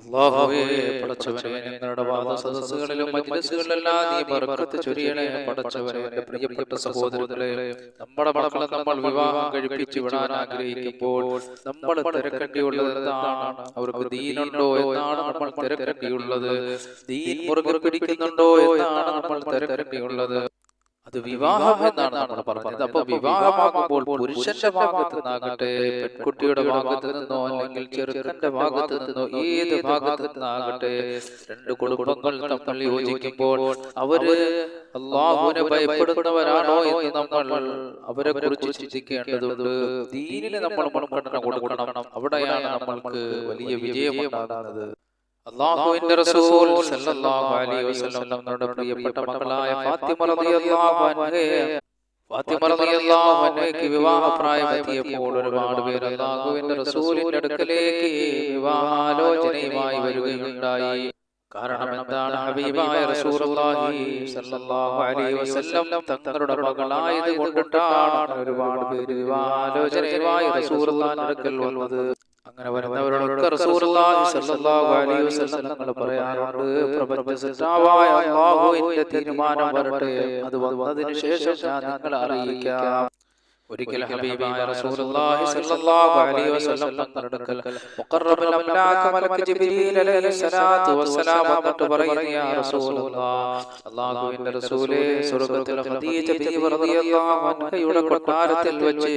അല്ലാഹുവേ പടച്ചവനെ ഞങ്ങളുടെ വാദ സദസ്സുകളിലും മജ്ലിസുകളിലെല്ലാം നീ ബർക്കത്ത് ചൊരിയണേ പടച്ചവനെ എന്റെ പ്രിയപ്പെട്ട സഹോദരങ്ങളെ. നമ്മുടെ മക്കളെ നമ്മൾ വിവാഹം കഴിപ്പിച്ച് വിടാൻ ആഗ്രഹിക്കുമ്പോൾ നമ്മൾ തിരക്കേണ്ടിയുള്ളത് എന്താണ്? അവർക്ക് ദീനുണ്ടോ എന്നാണ് നമ്മൾ തിരക്കേണ്ടിയുള്ളത്. ദീൻ മുറുകെ പിടിക്കുന്നുണ്ടോ എന്നാണ് നമ്മൾ തിരക്കേണ്ടിയുള്ളത്. അത് വിവാഹം എന്നാണ് നമ്മൾ പറഞ്ഞത്. അപ്പൊ വിവാഹമാകുമ്പോൾ പുരുഷന്റെ ഭാഗത്ത് നിന്നാകട്ടെ പെൺകുട്ടിയുടെ ഭാഗത്ത് നിന്നോ അല്ലെങ്കിൽ ചെറുക്കന്റെ ഭാഗത്ത് നിന്നോ ഏത് ഭാഗത്ത് നിന്നാകട്ടെ രണ്ട് കുടുംബങ്ങൾ തമ്മിൽ യോജിക്കുമ്പോൾ അവർ അള്ളാഹുവിനെ ഭയപ്പെടുന്നവരാണോ എന്ന് നമ്മൾ അവരെ കുറിച്ച് ചിന്തിക്കേണ്ടതുണ്ട്. ദീനിനെ നമ്മൾ മുൻഗണന കൊടുക്കണം. അവിടെയാണ് നമ്മൾക്ക് വലിയ വിജയമുണ്ടാകുന്നത് അള്ളാഹുവിന്റെ റസൂൽ സല്ലല്ലാഹു അലൈഹി വസല്ലം നമ്മുടെ പ്രിയപ്പെട്ട മകളായ ഫാത്തിമ റളിയല്ലാഹു അൻഹയെ ഫാത്തിമ റളിയല്ലാഹു അൻഹയ്ക്ക് വിവാഹപ്രായമെത്തിയപ്പോൾ ഒരുപാട് പേർ അള്ളാഹുവിന്റെ റസൂലിന്റെ അടുക്കലേക്ക് വിവാഹാലോചനയുമായി വരികയുണ്ടായി. കാരണം എന്താണ് ഹബീബായ റസൂലുള്ളാഹി സല്ലല്ലാഹു അലൈഹി വസല്ലം തങ്ങളുടെ മകളായത് കൊണ്ടിട്ടാണ് ഒരുപാട് പേര് വിവാഹാലോചനയുമായി റസൂലുള്ളാഹിന്റെ അടുക്കൽ വന്നത്. അങ്ങനെ വരുന്നവരോടൊക്കെ തങ്ങൾ പറയാറുണ്ട്. തീരുമാനം വരട്ടെ. അത് വന്നതിന് ശേഷം ഞാൻ നിങ്ങളെ അറിയിക്കാം. ഒരിക്കൽ ഹബീബായ റസൂലുള്ളാഹി സ്വല്ലല്ലാഹു അലൈഹി വസല്ലം തങ്ങളുടെ അടുക്കൽ മുഖറബുൽ അംലാക്ക് മലക്ക് ജിബ്രീൽ അലൈഹി സ്വലാത്തു വസ്സലാം എന്നിട്ട് പറയുന്നു യാ റസൂലുള്ളാഹ്. അല്ലാഹുവിന്റെ റസൂലേ സ്വർഗത്തിൽ ഖദീജ ബീവി റളിയല്ലാഹു അൻഹയുടെ കൊട്ടാരത്തിൽ വെച്ച്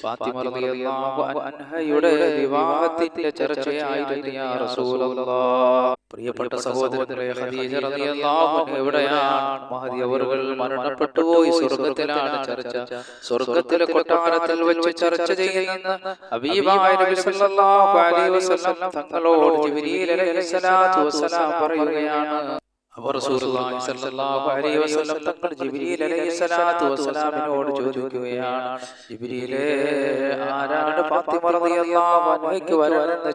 ഫാത്തിമ റളിയല്ലാഹു അൻഹയുടെ വിവാഹത്തിന്റെ ചർച്ചയായിരുന്നു യാ റസൂലുള്ളാഹ്. പ്രിയപ്പെട്ട സഹോദരങ്ങളെ ഖദീജ റളിയല്ലാഹു അൻഹ എവിടെയാണ് മഹദി അവറുകൾ മരണപ്പെട്ടു പോയി സ്വർഗത്തിലാണ് ചർച്ച. സ്വർഗത്തിലെ കൊട്ടാരത്തിൽ വെച്ച് ചർച്ച ചെയ്യുന്ന തങ്ങളോട് പറയുകയാണ്. അവർ തങ്ങൾ വസ്സലാമിനോട് ചോദിക്കുകയാണ്. ആരാണ് വരണമെന്ന്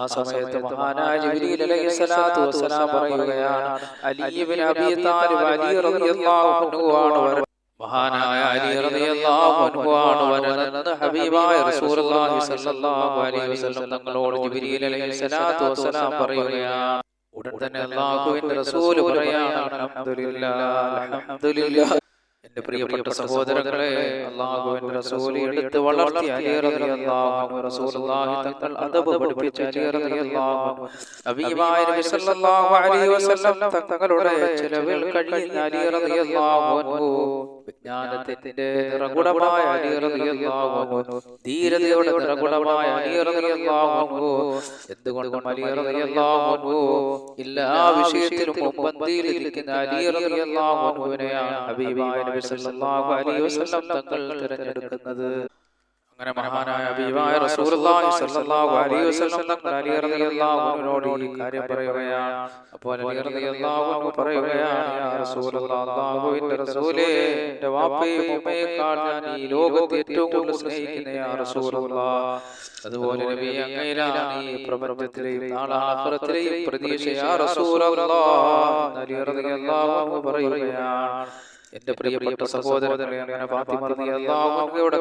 ആ സമയത്ത് മഹാനായ അലൈഹിസ്സലാത്തു വസ്സലാം പറയുകയാണ്. അലി ഇബ്നു അബീ താലിബ് അലി റളിയല്ലാഹു അൻഹു ആണ് മഹാനായ അലി റളിയല്ലാഹു അൻഹു ആണ് ഹബീബായ റസൂലുള്ളാഹി സ്വല്ലല്ലാഹു അലൈഹി വസല്ലം തങ്ങളോട് ജിബ്രീൽ അലൈഹി സ്വലാത്തു വസ്സലാം പറയുകയാണ്. ഉടൻ തന്നെ അള്ളാഹുവിന്റെ റസൂൽ പറയാണ് അൽഹംദുലില്ലാഹ് അൽഹംദുലില്ലാ എന്റെ പ്രിയപ്പെട്ട സഹോദരങ്ങളെ അള്ളാഹുവിന്റെ റസൂൽ എടുത്ത് വളർത്തി റസൂലുള്ളാഹി തങ്ങൾ അദബ് പഠിപ്പിച്ച അലി റളിയല്ലാഹു അൻഹു ഹബീബായ നബി സല്ലല്ലാഹു അലൈഹി വസല്ലം തങ്ങളുടെ ചിലവിൽ കഴിയുന്ന വിജ്ഞാനത്തിന്റെ നിറകുടമായ ധീരതയുടെ നിറകുടമായ എന്തുകൊണ്ടും അലി റളിയല്ലാഹു അൻഹു. എല്ലാ വിഷയത്തിലും മുമ്പന്തിയിൽ ഇരിക്കുന്ന ഹബീബായ നബി സല്ലല്ലാഹു അലൈഹി വസല്ലം തങ്ങൾ തിരഞ്ഞെടുക്കുന്നത്. അങ്ങനെ മഹാനായ അബീബായ റസൂലുള്ളാഹി സ്വല്ലല്ലാഹു അലൈഹി വസല്ലം തങ്ങൾ അലി റളിയല്ലാഹു അൻഹുവിനോട് ഈ കാര്യം പറയുകയാണ്. അപ്പോൾ അലി റളിയല്ലാഹു അൻഹു പറയുകയാണ് യാ റസൂലുള്ളാഹി അല്ലാഹുവിന്റെ റസൂലേ എന്റെ വാപ്പയും ഉമ്മയേക്കാൾ ഞാൻ ഈ ലോകത്ത് ഏറ്റവും കൂടുതൽ സ്നേഹിക്കുന്ന യാ റസൂലുള്ളാഹി അതുപോലെ നബി അങ്ങയിലാണ് ഈ പ്രപഞ്ചത്തിലെയും നാളെ ആഖിറത്തിലെയും പ്രതീക്ഷ യാ റസൂലുള്ളാഹി അലി റളിയല്ലാഹു അൻഹു പറയുകയാണ്. എന്റെ പ്രിയപ്പെട്ട സഹോദരങ്ങളെ അങ്ങനെ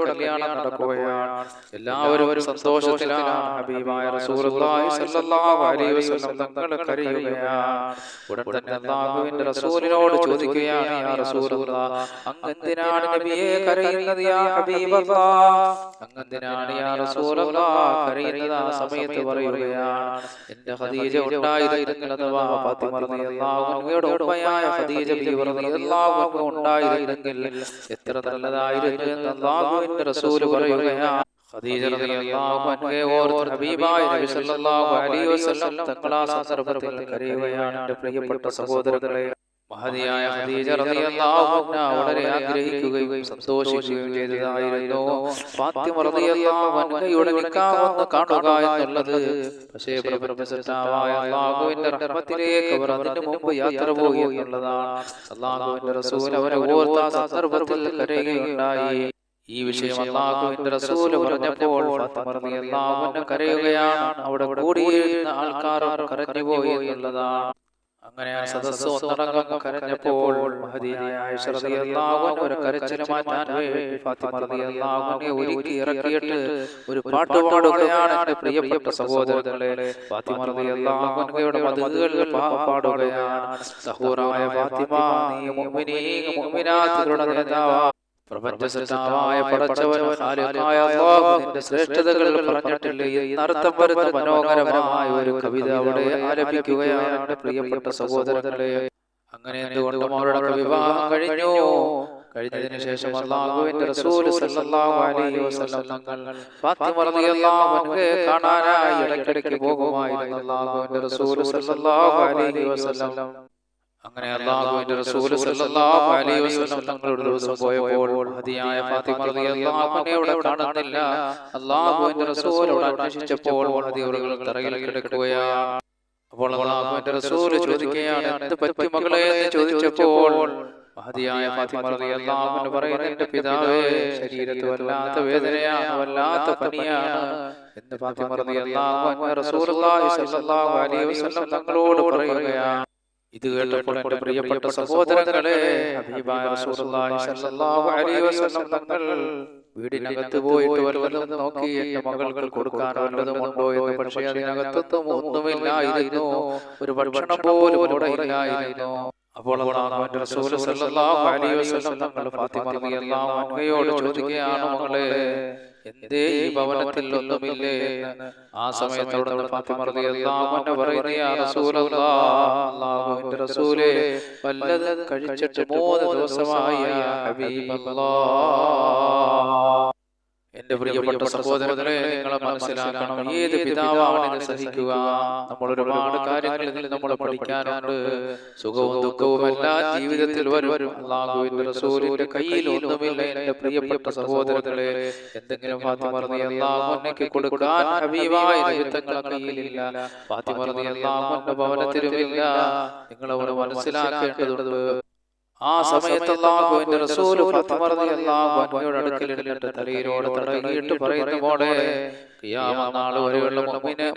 കല്യാണം നടക്കുകയാണ് എല്ലാവരും സന്തോഷത്തിലാണ്. ഹബീബായ റസൂലുള്ളാഹി സ്വല്ലല്ലാഹു അലൈഹി വസല്ലം തങ്ങൾ കരയുകയാണ്. ഉടൻ തന്നെ അല്ലാഹുവിന്റെ റസൂലിനോട് ചോദിക്കുകയാണ് യാ റസൂലുള്ളാഹ് അങ്ങ് എന്തിനാണ് നബിയെ കരയുന്നത് യാ ഹബീബല്ലാഹ് അങ്ങ് എന്തിനാണ് യാ റസൂലുള്ളാഹ് കരയുന്നത് ആ സമയത്ത് പറയുകയാണ്. എന്റെ ഖദീജ ഉണ്ടായിരുന്നെങ്കിൽ അഥവാ ഫാത്തിമ റളിയല്ലാഹു അൻഹയുടെ ഉമ്മയായ ഖദീജ റളിയല്ലാഹു അൻഹ ഉണ്ടായിരുന്നെങ്കിൽ എത്ര നല്ലതായിരുന്നു എന്ന് അല്ലാഹുവിന്റെ റസൂൽ പറയുകയാണ്. സന്ദർഭത്തിൽ കരയുകയാണ് എന്റെ പ്രിയപ്പെട്ട സഹോദരങ്ങളെ. മഹതിയായ ഖദീജ റളിയല്ലാഹു അൻഹ വളരെ ആഗ്രഹിക്കുകയും സന്തോഷിക്കുകയും ചെയ്തതായിരുന്നു. ഫാത്തിമ റളിയല്ലാഹു അൻഹയുടെ നിക്കാഹ് ഒന്ന് കാണുക എന്നുള്ളത് പക്ഷേ റഹ്മത്തിലേക്ക് അവർ അതിനു മുമ്പ് യാത്ര പോയി എന്നുള്ളതാണ്. അല്ലാഹുവിന്റെ റസൂൽ അവരെ ഓർത്ത സന്ദർഭത്തിൽ കരയുകയുണ്ടായി. ഈ വിഷയം അള്ളാഹുവിന്റെ റസൂൽ പറഞ്ഞപ്പോൾ ഫാത്തിമ റളിയല്ലാഹു അൻഹ കരയുകയാണ്. അവിടെ കൂടിയിരുന്ന ആൾക്കാർ കരഞ്ഞുപോയി എന്നുള്ളതാണ്. അങ്ങനെ ആ സദസ് ഒന്നടങ്കം കരഞ്ഞപ്പോൾ ഒരു മാറ്റാൻ ഒരുക്കി ഇറക്കിയിട്ട് ഒരു പാട്ട് പാടുകയാണ് എന്റെ പ്രിയപ്പെട്ട സഹോദരങ്ങളെ. ഫാത്തിമ റളിയല്ലാഹു അൻഹയുടെ മധുകൾ പാടുകയാണ്. സഹൂറായ ഫാത്തിമ നീ മുഅ്മിനീൻ മുഅ്മിനാത്തുകളുടെ നേതാവാ. പ്രപഞ്ച സൃഷ്ടാവായ പടച്ചവൻ ഖാലിഖായ അല്ലാഹു നിന്റെ ശ്രേഷ്ഠതകൾ പറഞ്ഞിട്ടില്ല? എന്നർത്ഥം വരുന്ന മനോഹരമായ ഒരു കവിത അവിടെ ആലപിക്കുകയാണ് പ്രിയപ്പെട്ട സഹോദരങ്ങളെ. അങ്ങനെ എന്തുകൊണ്ടും അവരുടെ വിവാഹം കഴിഞ്ഞു. കഴിഞ്ഞതിന് ശേഷം അള്ളാഹുവിന്റെ റസൂൽ സല്ലല്ലാഹു അലൈഹി വസല്ലം തങ്ങൾ ഫാത്തിമ റളിയല്ലാഹു അൻഹയെ കാണാനായി ഇടയ്ക്കിടയ്ക്ക് പോകുമായിരുന്നു അള്ളാഹുവിന്റെ റസൂൽ സല്ലല്ലാഹു അലൈഹി വസല്ലം. അങ്ങനെ അള്ളാഹുവിന്റെ റസൂൽ സല്ലല്ലാഹു അലൈഹി വസല്ലം തങ്ങൾ ഒരു ദിവസം പോയപ്പോൾ ഹദിയായ ഫാത്തിമ റളിയല്ലാഹു അൻഹയെ കാണുന്നില്ല. അള്ളാഹുവിന്റെ റസൂലോട് അന്വേഷിച്ചപ്പോൾ ഹദിയവറുകൾ തറയിൽ കിടക്കുകയാണ്. അപ്പോൾ അള്ളാഹുവിന്റെ റസൂൽ ചോദിക്കുകയാണ് എന്ത് പറ്റി മകളെ എന്ന് ചോദിച്ചപ്പോൾ മഹതിയായ ഫാത്തിമ റളിയല്ലാഹു അൻഹ പറയുന്നു എന്റെ പിതാവേ ശരീരത്ത് വല്ലാത്ത വേദനയാണ് വല്ലാത്ത പനിയാണ്. എന്ന് ഫാത്തിമ റളിയല്ലാഹു അൻഹ റസൂലുള്ളാഹി സ്വല്ലല്ലാഹു അലൈഹി വസല്ലം തങ്ങളോട് പറയുകയാണ്. ഇത് കേട്ടപ്പോൾ എന്റെ പ്രിയപ്പെട്ട സഹോദരങ്ങളെ തങ്ങൾ വീടിനകത്ത് പോയിട്ട് വല്ലതും നോക്കി എന്റെ മകൾക്ക് കൊടുക്കാൻ വല്ലതും ഉണ്ടോ എന്ന് പക്ഷേ അതിനകത്തൊന്നും ഒന്നുമില്ലായിരുന്നു. ഒരു ഭക്ഷണം പോലും ഇല്ലായിരുന്നു അപ്പോൾ ചോദിക്കുകയാണ് മകളെ എന്തേ ഈ ഭവനത്തിൽ ഒന്നുമില്ലേ ആ സമയത്ത് അവിടെ ഫാത്തിമ റളിയല്ലാഹു അൻഹ പറയുന്നു യാ റസൂലല്ലാഹ് അല്ലാഹുവിന്റെ റസൂലേ കഴിച്ചിട്ട് മൂന്ന് ദിവസമായി എന്റെ പ്രിയപ്പെട്ട സഹോദരങ്ങളെ നിങ്ങളെ മനസ്സിലാക്കണം. ഏത് പിതാവാണ് ഇത് സഹിക്കുക? നമ്മൾ ഒരുപാട് കാര്യങ്ങൾ ഇതിൽ നമ്മൾ പഠിക്കാനുണ്ട്. സുഖവും ദുഃഖവും എല്ലാ ജീവിതത്തിൽ വരും. അള്ളാഹുവിന്റെ റസൂലിന്റെ കയ്യിൽ ഒന്നുമില്ല എന്റെ പ്രിയപ്പെട്ട സഹോദരങ്ങളെ. എന്തെങ്കിലും ഫാത്തിമ അള്ളാഹുനക്ക് കൊടുക്കാൻ ഹബീബായ നിമിത്തങ്ങളെ കയ്യിലില്ല. ഫാത്തിമ അള്ളാഹുന്റെ ഭവനത്തിലുമില്ല നിങ്ങൾ അവിടെ മനസ്സിലാക്കേണ്ടതുണ്ട്. ആ സമയത്ത് റസൂൽ ഫാത്തിമ റളിയല്ലാഹു അൻഹയുടെ അടുക്കൽ ഇരുന്നിട്ട് തലയിലോട് തടകിയിട്ട് പറയുന്ന പോലെ ഖിയാമ നാൾ വരെയുള്ള മുഅ്മിനെ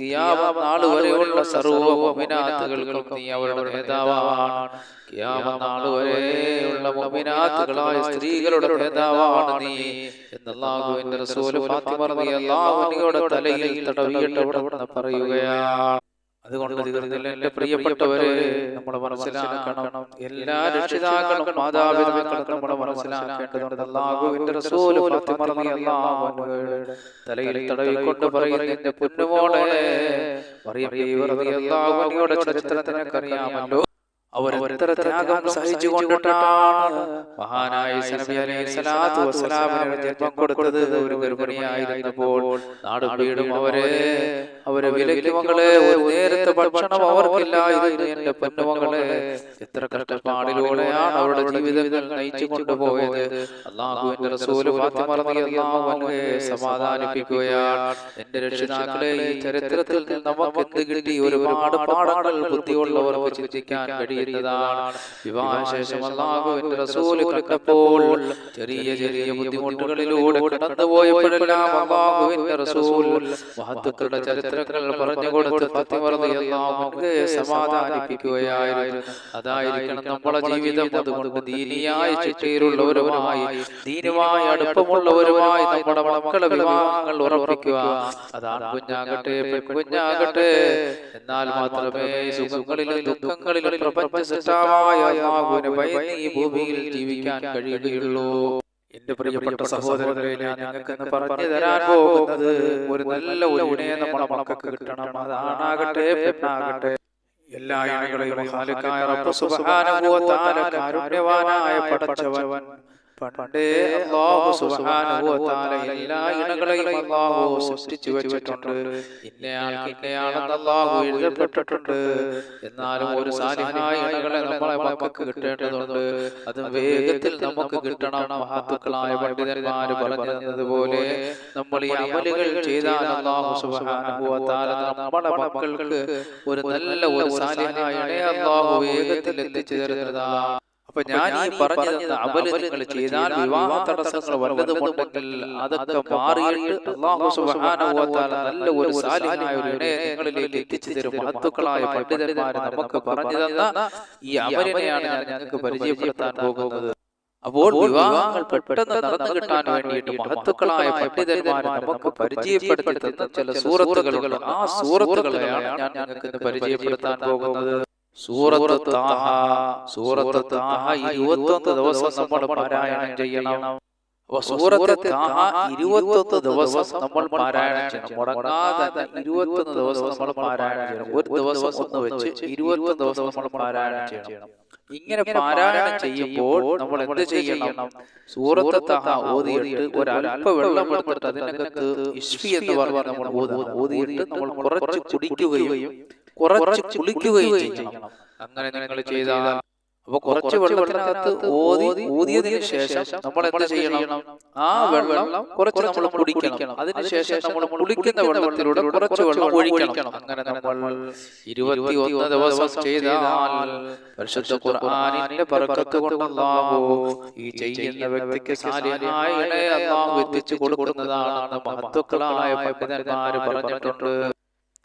ഖിയാമ നാൾ വരെയുള്ള സർവ മുഅ്മിനാത്തുകൾക്കും നീ അവരുടെ നേതാവാണ്. ഖിയാമ നാൾ വരെയുള്ള മുഅ്മിനാത്തുകളായ സ്ത്രീകളുടെ നേതാവാണ് നീ. എന്ന് റസൂൽ ഫാത്തിമ റളിയല്ലാഹു അൻഹയുടെ തലയിൽ തടവിയിട്ട് അവിടെ പറയുകയാണ്. അതുകൊണ്ട് എന്റെ പ്രിയപ്പെട്ടവരെ നമ്മൾ മനസ്സിലാക്കണം. എല്ലാ രക്ഷിതാക്കളും മാതാപിതാക്കളും നമ്മൾ മനസ്സിലാക്കേണ്ടതുണ്ട്. റസൂൽ തലയിൽ തടവിക്കൊണ്ട് പറയുന്നതിന്റെ പൊന്നുമോളെ ബീവി റളിയല്ലാഹു എത്ര ത്യാഗം സഹിച്ചുകൊണ്ടിട്ടാണ് മഹാനായ ഈസാ നബി അലൈഹി സ്വലാത്തു വസ്സലാമിന് ജന്മം കൊടുത്തത് ഒരു ഗർഭിണിയായിരുന്നപ്പോൾ നാട് വീടും അവരെ അവരെ വിലയ്ക്ക് മകളെ ഒരു നേരത്തെ ഭക്ഷണം അവർക്കില്ലായിരുന്നു എന്റെ പൊന്നുമകളെ. എത്ര കഷ്ടപ്പാടിലൂടെയാണ് അവരുടെ ജീവിതങ്ങൾ നയിച്ചു കൊണ്ടുപോയത് അള്ളാഹുവിന്റെ റസൂൽ ഫാത്തിമ റളിയല്ലാഹു അൻഹയെ സമാധാനിപ്പിക്കുകയാണ്. എന്റെ രക്ഷിതാക്കളെ ഈ ചരിത്രത്തിൽ നമുക്ക് എന്ത് കിട്ടി? ഒരുപാട് പാഠങ്ങൾ ബുദ്ധിയുള്ളവർക്ക് ചിന്തിക്കാൻ കഴിയുന്നതാണ് വിവാഹശേഷം അള്ളാഹുവിന്റെ റസൂൽ കണ്ടപ്പോൾ ചെറിയ ചെറിയ ബുദ്ധിമുട്ടുകളിലൂടെ കടന്നുപോയപ്പോഴെല്ലാം അള്ളാഹുവിന്റെ റസൂൽ മഹത്തുക്കളുടെ ചരിത്രങ്ങൾ പറഞ്ഞു കൊടുത്ത് സമാധാനിപ്പിക്കുകയായിരുന്നു. അതായിരിക്കണം നമ്മളെ ജീവിതം അതുകൊണ്ട് ദീനിയായ ചിട്ടയിലുള്ളവരുമായി ദീനുമായി അടുപ്പമുള്ളവരുമായി നമ്മുടെ മക്കളെ വിവാഹങ്ങൾ ഉറപ്പിക്കുക. അതാണ് കുഞ്ഞാകട്ടെ പെൺകുഞ്ഞാകട്ടെ. എന്നാൽ മാത്രമേ സുഖങ്ങളിലും ദുഃഖങ്ങളിലും പ്രപഞ്ച ഭയന്ന് ഈ ഭൂമിയിൽ ജീവിക്കാൻ കഴിയുകയുള്ളൂ. എന്റെ പ്രിയപ്പെട്ട സഹോദരങ്ങളെ ഞാൻ നിങ്ങൾക്ക് പറഞ്ഞു തരാൻ പോകുന്നത് ഒരു നല്ല ഉടനെ നമ്മുടെ മക്കൾക്ക് കിട്ടണം. അതാണാകട്ടെ പെണ്ണാകട്ടെ. എല്ലാ ഇണകളെയും കാരുണ്യവാനായ പടച്ചവൻ പണ്ടേ അല്ലാഹു സുബ്ഹാനഹു വ തആല എല്ലാ ഇണകളെയും അല്ലാഹു സൃഷ്ടിച്ചു വെച്ചിട്ടുണ്ട്. ഇന്നയാൾക്ക് ഇന്നയാണെന്ന് അല്ലാഹു എഴുതപ്പെട്ടിട്ടുണ്ട്. എന്നാലും ഒരു സാലിഹായ ഇണകളെ നമ്മളെ മക്കൾക്ക് കിട്ടേണ്ടതുണ്ട്. അത് വേഗത്തിൽ നമുക്ക് കിട്ടണം. മഹാത്തുക്കളായ പണ്ഡിതന്മാർ പറഞ്ഞു തന്നതുപോലെ നമ്മൾ ഈ അമലുകൾ ചെയ്താൽ അല്ലാഹു സുബ്ഹാനഹു വ തആല നമ്മുടെ മക്കൾക്ക് ഒരു നല്ല ഒരു സാലിഹായ ഇണയെ അല്ലാഹു വേഗത്തിൽ എത്തിച്ചു തരുന്നതാണ് അപ്പൊ ഞാൻ ഈ പറഞ്ഞു തന്ന അമൽ നിങ്ങൾ ചെയ്താൽ വിവാഹ തടസ്സങ്ങൾ വല്ലതുമുണ്ടെങ്കിൽ അതൊക്കെ മാറിയിട്ട് അള്ളാഹു സുബ്ഹാനഹു വ തആല നല്ല ഒരു സാലിഹായ ഒരു ഇണയെ നിങ്ങളിലേക്ക് എത്തിച്ചു തരും. മഹത്തുക്കളായ പണ്ഡിതന്മാർ നമുക്ക് പറഞ്ഞു തന്ന ഈ അമലിനെയാണ് ഞാൻ നിങ്ങൾക്ക് പരിചയപ്പെടുത്താൻ പോകുന്നത്. അപ്പോൾ വിവാഹങ്ങൾ പെട്ടെന്ന് നടന്നു കിട്ടാൻ വേണ്ടിയിട്ട് മഹത്തുക്കളായ പണ്ഡിതന്മാരെ നമുക്ക് പരിചയപ്പെടുത്തി തന്ന ചില സൂറത്തുകളുണ്ട് ആ സൂറത്തുകളെയാണ് ഞാൻ നിങ്ങൾക്ക് പരിചയപ്പെടുത്താൻ പോകുന്നത്. സൂറത്ത് താഹ സൂറത്ത് താഹ ഇരുപത്തൊന്ന് ദിവസം നമ്മൾ പാരായണം ചെയ്യണം. അപ്പൊ സൂറത്ത് താഹ ഇരുപത്തൊന്ന് ദിവസം നമ്മൾ പാരായണം ചെയ്യണം. മുടങ്ങാതെ ഇരുപത്തൊന്ന് ദിവസം നമ്മൾ പാരായണം ചെയ്യണം. ഒരു ദിവസം ഒന്ന് വെച്ച് ഇരുപത്തൊന്ന് ദിവസം നമ്മൾ പാരായണം ചെയ്യണം. ഇങ്ങനെ പാരായണം ചെയ്യുമ്പോൾ നമ്മൾ എന്ത് ചെയ്യണം? സൂറത്ത് താഹ ഓതിയിട്ട് ഒരല്പ വെള്ളം എടുത്തിട്ട് അതിനകത്ത് ഇഷ്ഫി എന്ന് പറഞ്ഞ് നമ്മൾ ഓതുക. ഓതിയിട്ട് നമ്മൾ കുറച്ച് കുടിക്കുകയും കുറച്ച് കുളിക്കുകയും ചെയ്യണം. അങ്ങനെ നിങ്ങൾ ചെയ്താൽ അപ്പൊ കുറച്ച് വെള്ളത്തിനകത്ത് ഓതി ഊതിയതിനു ശേഷം നമ്മൾ എന്ത് ചെയ്യണം? ആ വെള്ളം കുറച്ച് നമ്മൾ കുടിക്കണം. അതിനുശേഷം നമ്മൾ കുളിക്കുന്ന വെള്ളത്തിലൂടെ കുറച്ച് വെള്ളം ഒഴിക്കണം. അങ്ങനെ നമ്മൾ ഇരുപത്തി ഒന്ന് ദിവസം ചെയ്താൽ പരിശുദ്ധ ഖുർആനിന്റെ ബർക്കത്ത് കൊണ്ട് അല്ലാഹു ഈ ചെയ്യുന്ന വ്യക്തിക്ക് സാലിഹായ എത്തിച്ചു കൊടുക്കുന്നതാണ് മഹത്വക്കളായ പണ്ഡിതന്മാർ പറഞ്ഞിട്ടുണ്ട്.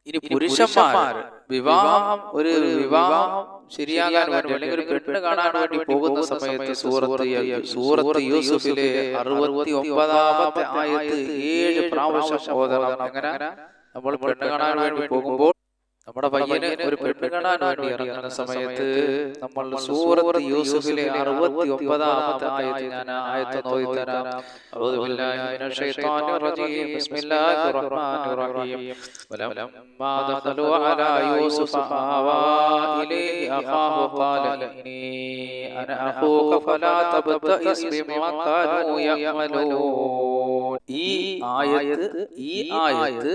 ഇനി പുരുഷന്മാർ വിവാഹം ഒരു വിവാഹം ശരിയാകാൻ വേണ്ടി അല്ലെങ്കിൽ ഒരു പെണ്ണ് കാണാൻ വേണ്ടി പോകുന്ന സമയത്ത് സൂറത്ത് സൂറത്ത് യൂസുഫിലെ അറുപത്തി ഒമ്പതാമത്തെ ആയത്ത് ഏഴ് പ്രാവശ്യം ഓതണം അങ്ങനെ നമ്മൾ പെണ്ണ് കാണാൻ വേണ്ടി പോകുമ്പോൾ നമ്മുടെ പയ്യന് ഒരു പെണ്ണ് കാണാൻ വേണ്ടി ഇറങ്ങുന്ന സമയത്ത് നമ്മൾ സൂറത്ത് യൂസുഫിലെ അറുപത്തി ഒമ്പതാമത്തെ ആയത് ഞാൻ ആയത്ത് നോക്കി തരാം. ഈ ആയത്ത് ഈ ആയത്ത്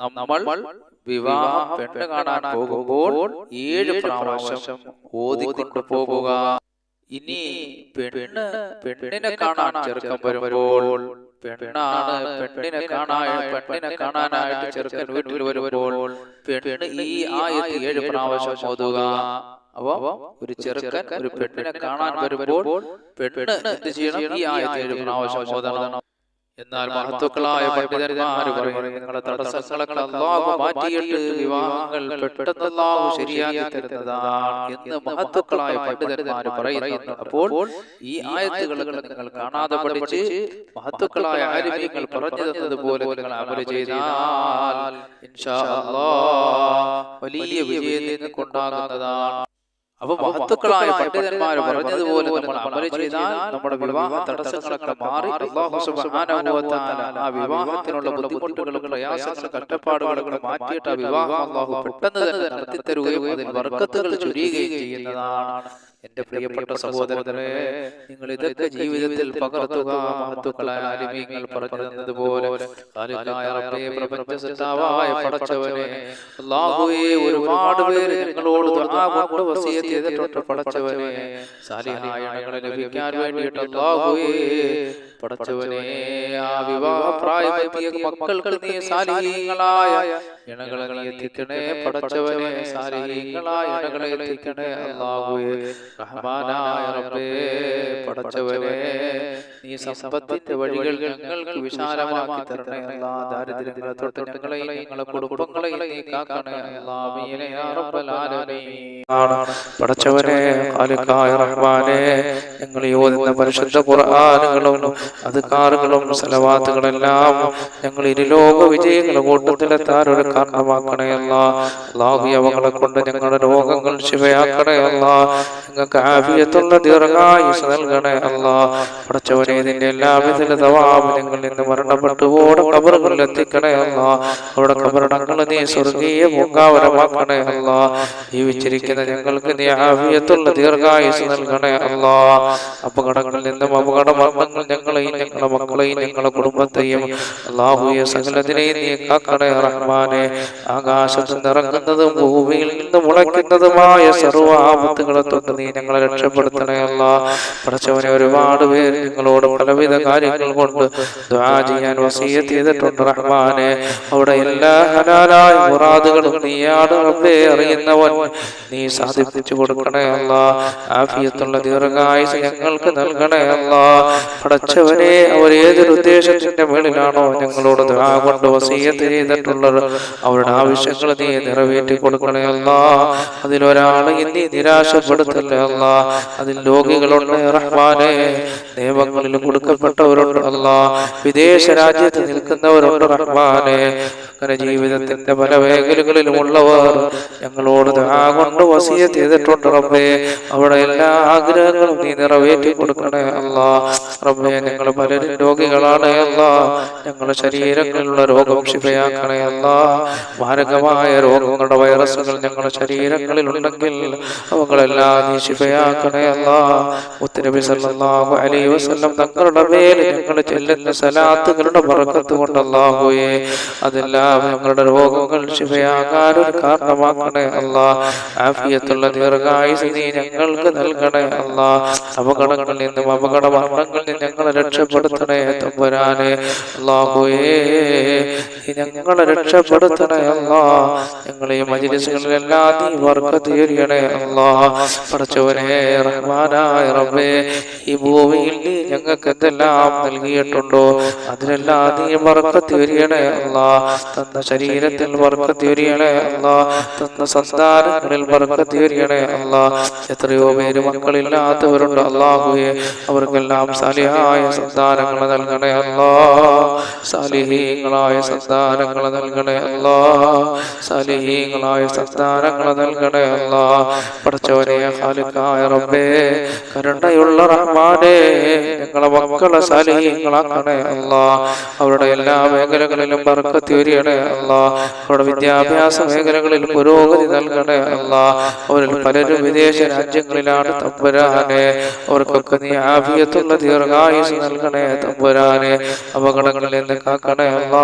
നമ്മൾ വിവാഹം പെണ്ണ് കാണാൻ പോകുമ്പോൾ ഏഴ് പ്രാവശ്യം ഓതിക്കൊണ്ട് പോകുക. ഇനി പെണ്ണ് പെണ്ണിനെ കാണാൻ ചെറുക്കം വരുമ്പോൾ പെണ്ണാണ് പെണ്ണിനെ കാണാൻ പെണ്ണിനെ കാണാനായിട്ട് ചെറുക്കൻ വീട്ടിൽ വരുമ്പോൾ പെണ്ണ് ഈ ആയത്ത് ഏഴ് പ്രാവശ്യം ഓതുക. അപ്പൊ ഒരു ചെറുക്കൻ ഒരു പെണ്ണിനെ കാണാൻ വരുമ്പോൾ പെണ്ണ് എന്ത് ചെയ്യണം? ഈ ആയത്ത് ഏഴ് പ്രാവശ്യം ഓതണം. എന്നാൽ മഹത്വക്കളായ പണ്ഡിതന്മാർ നിങ്ങളുടെ തടസ്സങ്ങളൊക്കെ അള്ളാഹു മാറ്റിയിട്ട് വിവാഹങ്ങൾ പെട്ടെന്ന് അള്ളാഹു ശരിയാക്കി തരുന്നതാണ് എന്ന് മഹത്വക്കളായ പണ്ഡിതന്മാർ പറയുന്നു. അപ്പോൾ ഈ നിങ്ങൾ കാണാതെ പഠിച്ച് മഹത്വക്കളായ ആര്യങ്ങൾ പറഞ്ഞു തന്നതുപോലെ നിങ്ങൾ അമൽ ചെയ്താൽ വലിയ വിജയം നിങ്ങൾക്കുണ്ടാകുന്നതാണ്. അപ്പൊ മഹത്തുക്കളായ പണ്ഡിതന്മാർ പറഞ്ഞതുപോലെ നമ്മൾ അമല ചെയ്താൽ നമ്മുടെ വിവാഹ തടസ്സങ്ങളൊക്കെ മാറി. ആ വിവാഹത്തിനുള്ള ബുദ്ധിമുട്ടുകളും പ്രയാസങ്ങളും കഷ്ടപ്പാടുകളും മാറ്റിയിട്ട് ആ വിവാഹം പെട്ടെന്ന് തന്നെ നടത്തി തരുകയും അതിൽ ബർക്കത്തുകൾ ചുരിയുകയും ചെയ്യുന്നതാണ്. എന്റെ പ്രിയപ്പെട്ട സഹോദരനെ നിങ്ങൾ ഇതൊക്കെ ജീവിതത്തിൽ പകർത്തുക മഹത്തുക്കളായ ആലിമീങ്ങൾ പറഞ്ഞു തന്നതുപോലെ പടച്ചവനെ അല്ലാഹുവേ ഒരുപാട് പേര് ഞങ്ങളോട് ദുആ കൊണ്ട് വസിയത്ത് ചെയ്തിട്ടുണ്ട് പടച്ചവനെ. സാലിഹായ ലഭിക്കാൻ വേണ്ടിയിട്ട് അല്ലാഹുവേ പടച്ചവനെ ആ വിവാഹ പ്രായമെത്തിയ മക്കൾക്ക് നീ സാലിഹീങ്ങളായ ഇണകളെ നീ എത്തിക്കണേ പടച്ചവനെ സാലിഹീങ്ങളായ ഇണകളെ എത്തിക്കണേ അല്ലാഹുവേ റഹ്മാനായ റബ്ബേ പടച്ചവനെ നീ സമ്പത്തിന്റെ വഴികൾ ഞങ്ങൾക്ക് വിശാലമാക്കി തരണേ അല്ലാ ദാരിദ്ര്യങ്ങളെ തൊട്ട് ഞങ്ങളെയും ഞങ്ങളെ കുടുംബങ്ങളെയും നീ കാക്കണേ യാ റബ്ബൽ ആലമീൻ. പടച്ചവനെ ഖാലിഖായ റഹ്മാനെ ഞങ്ങൾ ഓതുന്ന പരിശുദ്ധ ഖുർആനുകളും അധികാറുകളും സലവാത്തുകളെല്ലാം ഞങ്ങൾ ഇരുലോക വിജയങ്ങളുടെ കൂട്ടത്തിലെത്താൻ ഒരു കാരണമാക്കണയല്ല. അള്ളാഹു അവങ്ങളെ കൊണ്ട് ഞങ്ങളുടെ രോഗങ്ങൾ ശിവയാക്കണയല്ല. ഞങ്ങൾക്ക് ആഫിയത്തുള്ള ദീർഘായുസ് നൽകണേ അല്ല ഇതിന്റെ എല്ലാവിധ തവാബ് ഞങ്ങൾ ഇന്ന് മരണപ്പെട്ടു ഓടെ കബറുകളിൽ എത്തിക്കണേ അല്ല അവിടെ കബറടങ്ങൾ നീ സ്വർഗീയ പൂങ്കാവരമാക്കണയല്ല ജീവിച്ചിരിക്കുന്ന ഞങ്ങൾക്ക് നീ ആഫിയത്തുള്ള ദീർഘായുസ് നൽകണേ അല്ല അപകടങ്ങളിൽ നിന്നും അപകട മരണങ്ങൾ ഞങ്ങളെയും ഞങ്ങളുടെ മക്കളെയും ഞങ്ങളുടെ കുടുംബത്തെയും അള്ളാഹുയെ സകലത്തിനെയും നീ കാക്കണേ റഹ്മാനെ. ആകാശത്ത് നിറങ്ങുന്നതും ഭൂമിയിൽ നിന്ന് മുളയ്ക്കുന്നതുമായ സർവ ആപത്തുകളെ തൊട്ട് നീ ഞങ്ങളെ രക്ഷപ്പെടുത്തണയല്ല പഠിച്ചവനെ ഒരുപാട് പേര് നിങ്ങളോട് പലവിധ കാര്യങ്ങൾ കൊണ്ട് ദ്വാ ചെയ്യാൻ വസീയത്ത് ചെയ്തിട്ടുണ്ട് റഹ്മാനെ. അവിടെ എല്ലാ ഹലാലായ മുറാദുകളും നീയാണ് റബ്ബേ അറിയുന്നവൻ നീ സാധിപ്പിച്ചു കൊടുക്കണേ അല്ല. ആഫിയത്തുള്ള ദീർഘായുസ് ഞങ്ങൾക്ക് നൽകണേ പഠിച്ചവനെ അവർ ഏതൊരു ഉദ്ദേശത്തിന്റെ മേളിലാണോ ഞങ്ങളോട് കൊണ്ട് വസീയത്ത് ചെയ്തിട്ടുള്ളത്? അവരുടെ ആവശ്യങ്ങൾ നീ നിറവേറ്റി കൊടുക്കണേ അല്ല. അതിലൊരാളെ നീ നിരാശപ്പെടുത്തല്ലേ അല്ല. അതിൽ രോഗികളുണ്ട് റഹ്മാനെ. നിയമങ്ങളിൽ കൊടുക്കപ്പെട്ടവരുണ്ട് അല്ല. വിദേശ രാജ്യത്ത് നിൽക്കുന്നവരുണ്ട് റഹ്മാനെ. അങ്ങനെ ജീവിതത്തിന്റെ പല മേഖലകളിലുമുള്ളവർ ഞങ്ങളോട് ദുആ കൊണ്ട് വസീയത്ത് ചെയ്തിട്ടുണ്ട് റബ്ബേ. അവിടെ എല്ലാ ആഗ്രഹങ്ങളും നീ നിറവേറ്റി കൊടുക്കണേ അല്ല. റബ്ബേ ഞങ്ങൾ പലരും രോഗികളാണ് അല്ല. ഞങ്ങളുടെ ശരീരങ്ങളിലുള്ള രോഗം ക്ഷിപയാക്കണേ അല്ല. മാരകമായ രോഗങ്ങളുടെ വൈറസുകൾ ഞങ്ങളുടെ ശരീരങ്ങളിൽ ഉണ്ടെങ്കിൽ അവങ്ങളെല്ലാം നീ ശിവയാക്കണേ അല്ല. മുത്തനബി സല്ലല്ലാഹു അലൈഹി വസല്ലം തങ്ങളുടെ മേൽ ഞങ്ങൾ ചെല്ലുന്ന സലാത്തുകളുടെ ബർക്കത്ത് കൊണ്ട് അല്ലാഹുവേ അതെല്ലാം ഞങ്ങളുടെ രോഗങ്ങൾ ശിഫയാകാൻ ഒരു കാരണമാക്കണേ അല്ല. ആഫിയത്തുള്ള ദീർഘായുസ് നീ ഞങ്ങൾക്ക് നൽകണേ അല്ല. അപകടങ്ങളിൽ നിന്നും അപകട മരണങ്ങളിൽ നിന്ന് ഞങ്ങളെ രക്ഷപ്പെടുത്തണേ തമ്പുരാനെ. അല്ലാഹുവേ നീ ഞങ്ങളെ രക്ഷപ്പെടുത്തണേ അല്ല ഞങ്ങളെ മജിലിസുകളിലെല്ലാം നീ വർക്കത്ത് എറിയണേ അല്ലാ പടച്ചവനെ റഹ്മാനായ റബ്ബേ ഈ ഭൂമിയിൽ നീ ഞങ്ങൾക്ക് എന്തെല്ലാം നൽകിയിട്ടുണ്ടോ അതിലെല്ലാം നീ വർക്കത്ത് അല്ലാ തന്ന ശരീരത്തിൽ വർക്കത്ത് എറിയണേ അല്ലാ തന്ന സന്താനങ്ങളിൽ വർക്കത്ത് എറിയണേ അല്ലാ എത്രയോ പേര് മക്കളില്ലാത്തവരുണ്ട് അള്ളാഹുയെ അവർക്കെല്ലാം സാലിഹായ സന്താനങ്ങൾ നൽകണേ അല്ലാ സാലിഹീങ്ങളായ സന്താനങ്ങൾ നൽകണേ അല്ലാ സാലിഹീങ്ങളായ സന്താനങ്ങൾ നൽകണേ അല്ല പഠിച്ചവനെ ഹാലുക്കായ റബ്ബേ കരുണയുള്ള റഹ്മാനെ ഞങ്ങളെ മക്കളെ സാലിഹീങ്ങളാക്കണേ അല്ല അവരുടെ എല്ലാ മേഖലകളിലും ബർക്കത്ത് വരികണേ അല്ല അവരുടെ വിദ്യാഭ്യാസ മേഖലകളിൽ പുരോഗതി നൽകണേ അല്ല അവരിൽ പലരും വിദേശ രാജ്യങ്ങളിലാണ് തമ്പുരാനെ. അവർക്കൊക്കെ നീ ആഭ്യത്തുള്ള ദീർഘായുസ് നൽകണേ തമ്പുരാനെ. അപകടങ്ങളിൽ നിന്ന് കാക്കണേ അല്ല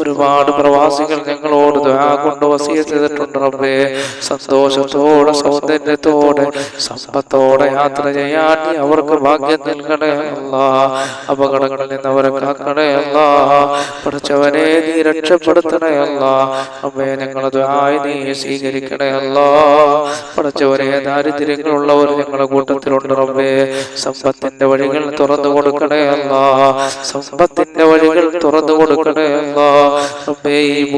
ഒരുപാട് പ്രവാസികൾ ഞങ്ങളോട് ദുആ കൊണ്ട് വസീയത്ത് ചെയ്തിട്ടുണ്ട് റബ്ബേ. സന്തോഷത്തോടെ സൗന്ദര്യത്തോടെ സമ്പത്തോടെ യാത്ര ചെയ്യാൻ അവർക്ക് ഭാഗ്യം നൽകണേ അല്ല. അപകടങ്ങളിൽ നിന്ന് അവരെ കാക്കണേ അല്ല. പഠിച്ചവനെ നീ രക്ഷപ്പെടുത്തണേ അല്ല. അമ്മേ ഞങ്ങളത് ആയി നീ സ്വീകരിക്കണേ അല്ല. പഠിച്ചവരെ ദാരിദ്ര്യങ്ങളുള്ളവർ ഞങ്ങളുടെ കൂട്ടത്തിലുണ്ട് റബ്ബേ. സമ്പത്തിന്റെ വഴികൾ തുറന്നു കൊടുക്കണേ അല്ല. സമ്പത്തിന്റെ വഴികൾ തുറന്നു കൊടുക്കണേ അല്ല. റബ്ബേ ഈ